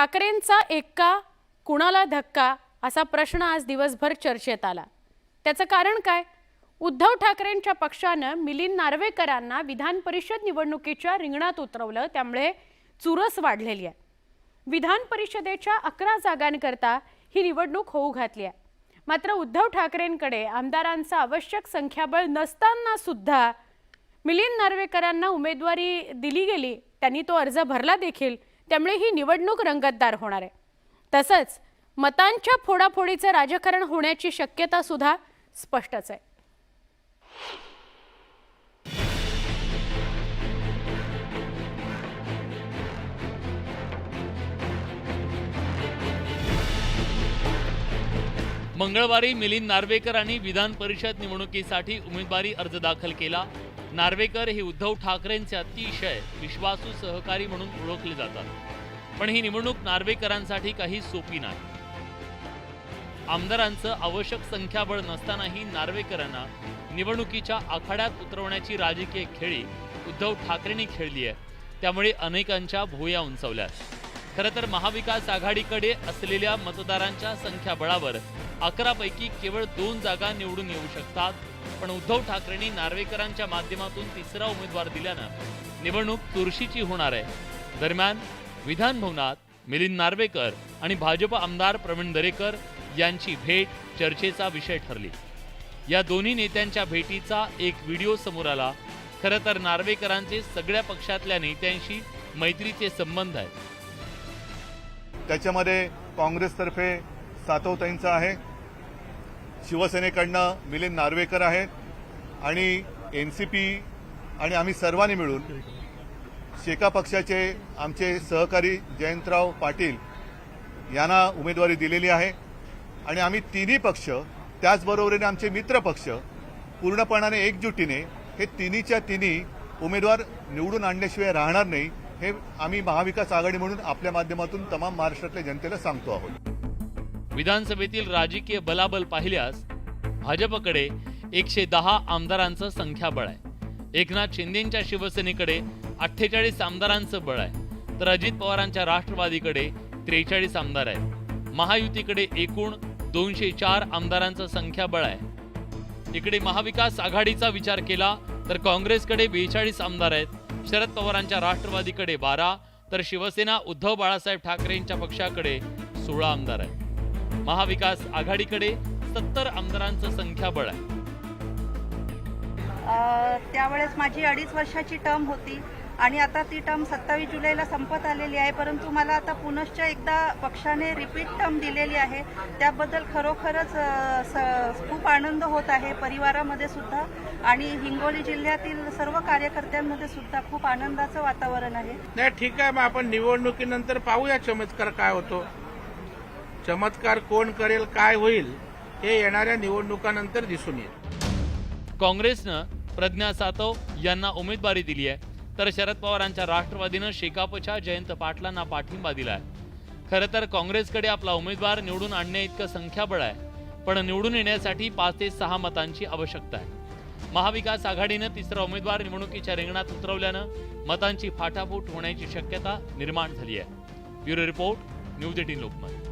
ठाकरेंचा एक्का कुणाला धक्का असा प्रश्न आज दिवसभर चर्चेत आला. त्याचं कारण काय? उद्धव ठाकरेंच्या पक्षानं मिलिंद नार्वेकरांना विधान परिषद निवडणुकीच्या रिंगणात उतरवलं त्यामुळे चुरस वाढलेली आहे. विधान परिषदेच्या अकरा जागांकरता ही निवडणूक होऊ घातली आहे. मात्र उद्धव ठाकरेंकडे आमदारांचं आवश्यक संख्याबळ नसताना सुद्धा मिलिंद नार्वेकरांना उमेदवारी दिली गेली. त्यांनी तो अर्ज भरला देखील. त्यामुळे ही निवडणूक रंगतदार होणार आहे. तसंच मतांच्या फोडाफोडीचं राजकारण होण्याची शक्यता सुद्धा स्पष्टच आहे. मंगळवारी मिलिंद नार्वेकरांनी विधान परिषद निवडणुकीसाठी उमेदवारी अर्ज दाखल केला. नार्वेकर हे उद्धव ठाकरेंचे अतिशय विश्वासू सहकारी म्हणून ओळखले जातात. पण ही निवडणूक नार्वेकरांसाठी काही सोपी नाही. आमदारांचं आवश्यक संख्याबळ नसतानाही नार्वेकरांना निवडणुकीच्या आखाड्यात उतरवण्याची राजकीय खेळी उद्धव ठाकरेंनी खेळली आहे. त्यामुळे अनेकांच्या भुया उंचावल्या आहेत. खरं तर महाविकास आघाडीकडे असलेल्या मतदारांच्या संख्याबळावर अकरापैकी केवळ दोन जागा निवडून येऊ शकतात. पण उद्धव ठाकरेंनी नार्वेकरांच्या माध्यमातून तिसरा उमेदवार दिल्यानं निवडणूक चुरशीची होणार आहे. दरम्यान विधान भवनात मिलिंद नार्वेकर आणि भाजप आमदार प्रवीण दरेकर यांची भेट चर्चेचा विषय ठरली. या दोन्ही नेत्यांच्या भेटीचा एक व्हिडिओ समोर आला. खरं तर नार्वेकरांचे सगळ्या पक्षातल्या नेत्यांशी मैत्रीचे संबंध आहेत. त्याच्यामध्ये काँग्रेसतर्फे सातवताईंचा आहे. शिवसेनेकडनं मिलिंद नार्वेकर आहेत. आणि एन सी पी आणि आम्ही सर्वांनी मिळून शेका पक्षाचे आमचे सहकारी जयंतराव पाटील यांना उमेदवारी दिलेली आहे. आणि आम्ही तिन्ही पक्ष त्याचबरोबरीने आमचे मित्र पक्ष पूर्णपणाने एकजुटीने हे तिन्हीच्या तिन्ही उमेदवार निवडून आणल्याशिवाय राहणार नाही. हे आम्ही महाविकास आघाडी म्हणून आपल्या माध्यमातून तमाम महाराष्ट्रातल्या जनतेला सांगतो आहोत. विधानसभेतील राजकीय बलाबल पाहिल्यास भाजपकडे एकशे दहा आमदारांचं संख्याबळ आहे एकनाथ शिंदेच्या शिवसेनेकडे अठ्ठेचाळीस आमदारांचं बळ आहे तर अजित पवारांच्या राष्ट्रवादीकडे त्रेचाळीस आमदार आहेत. महायुतीकडे एकूण दोनशे चार आमदारांचं संख्याबळ आहे इकडे महाविकास आघाडीचा विचार केला तर काँग्रेसकडे बेचाळीस आमदार आहेत. शरद पवारांच्या राष्ट्रवादीकडे बारा तर शिवसेना उद्धव बाळासाहेब ठाकरेंच्या पक्षाकडे सोळा आमदार आहे महाविकास आघाडीकडे सत्तर आमदारांचं संख्याबळ आहे. त्यावेळेस माझी अडीच वर्षाची टर्म होती. आणि आता ती टर्म सत्तावीस जुलैला संपत आलेली आहे परंतु मला आता पुनश्च एकदा पक्षाने रिपीट टर्म दिलेली आहे. त्याबद्दल खरोखरच खूप आनंद होत आहे. परिवारामध्ये सुद्धा आणि हिंगोली जिल्ह्यातील सर्व कार्यकर्त्यांमध्ये सुद्धा खूप आनंदाचं वातावरण आहे. नाही ठीक आहे. मग आपण निवडणुकीनंतर पाहूया चमत्कार काय होतो. चमत्कार कोण करेल काय होईल हे येणाऱ्या निवडणुकानंतर दिसून येईल. काँग्रेसनं प्रज्ञा सातव यांना उमेदवारी दिली आहे. तर शरद पवारांच्या राष्ट्रवादीनं शेकापच्या जयंत पाटलांना पाठिंबा दिलाय. खरं तर काँग्रेसकडे आपला उमेदवार निवडून आणण्या इतकं संख्याबळ आहे पण निवडून येण्यासाठी पाच ते सहा मतांची आवश्यकता आहे. महाविकास आघाडीनं तिसरा उमेदवार निवडणुकीच्या रिंगणात उतरवल्यानं मतांची फाटाफूट होण्याची शक्यता निर्माण झाली आहे. Bureau report news eighteen Lokmat.